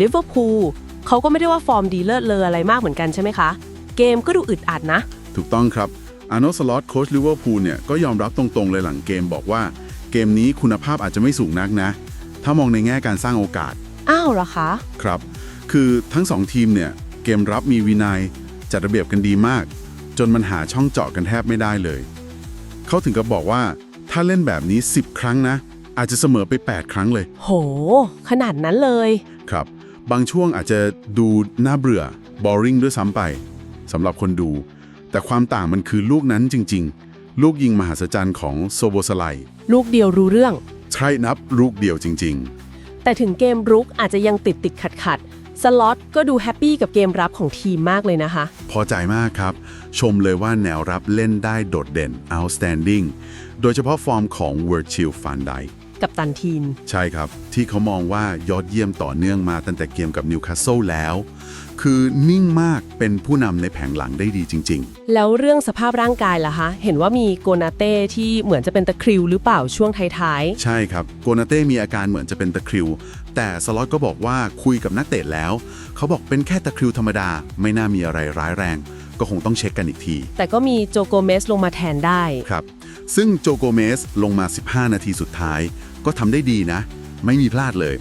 ลิเวอร์พูลเขาก็ไม่ได้ว่าฟอร์มดีเลิศเลออะไรมากเหมือนกันใช่ไหมคะ เกมก็ดูอึดอัดนะ ถูกต้องครับอาร์โนสล็อตโค้ชลิเวอร์พูลเนี่ยก็ยอมรับตรงๆเลยหลังเกมบอกว่า เกมนี้คุณภาพอาจจะไม่สูงนักนะ ถ้ามองในแง่การสร้างโอกาส อ้าวเหรอคะ ครับ คือทั้งสองทีมเนี่ยเกมรับมีวินัย จัดระเบียบกันดีมาก จนมันหาช่องเจาะกันแทบไม่ได้เลย เขาถึงกับบอกว่าถ้าเล่นแบบนี้ 10 ครั้งนะ อาจจะเสมอไป 8 ครั้งเลย โห ขนาดนั้นเลย ครับ บางช่วงอาจจะดูน่าเบื่อ boring ด้วยซ้ำไปสำหรับคนดู แต่ความต่างมันคือลูกนั้นจริง ๆ ลูกยิงมหัศจรรย์ของโซโบสไลลูกเดียวรู้เรื่อง ใช่นับลูกเดียวจริงแต่ถึงเกมรุกอาจจะยังติดติดขัดขัดๆสล็อตก็ดูแฮปปี้กับเกมรับของทีมมากเลยนะคะๆพอใจมากครับ ชมเลยว่าแนวรับเล่นได้โดดเด่น outstanding โดยเฉพาะฟอร์มของ Virgil van Dijk กับตันทีน ใช่ครับ ที่เขามองว่ายอดเยี่ยมต่อเนื่องมาตั้งแต่เกมกับนิวคาสเซิลแล้ว คือนิ่งมากเป็นผู้นำในแผงหลังได้ดีจริงๆแล้วเรื่องสภาพร่างกายล่ะคะ เห็นว่ามีโกนาเต้ที่เหมือนจะเป็นตะคริวหรือเปล่าช่วงท้ายใช่ครับ โกนาเต้มีอาการเหมือนจะเป็นตะคริว แต่สล็อตก็บอกว่าคุยกับนักเตะแล้ว เขาบอกเป็นแค่ตะคริวธรรมดา ไม่น่ามีอะไรร้ายแรง ก็คงต้องเช็คกันอีกทีๆแต่ก็มีโจโกเมสลงมาแทนได้ ครับ ซึ่งโจโกเมสลงมา 15 นาทีสุดท้าย ก็ทำได้ดีนะ ไม่มีพลาดเลย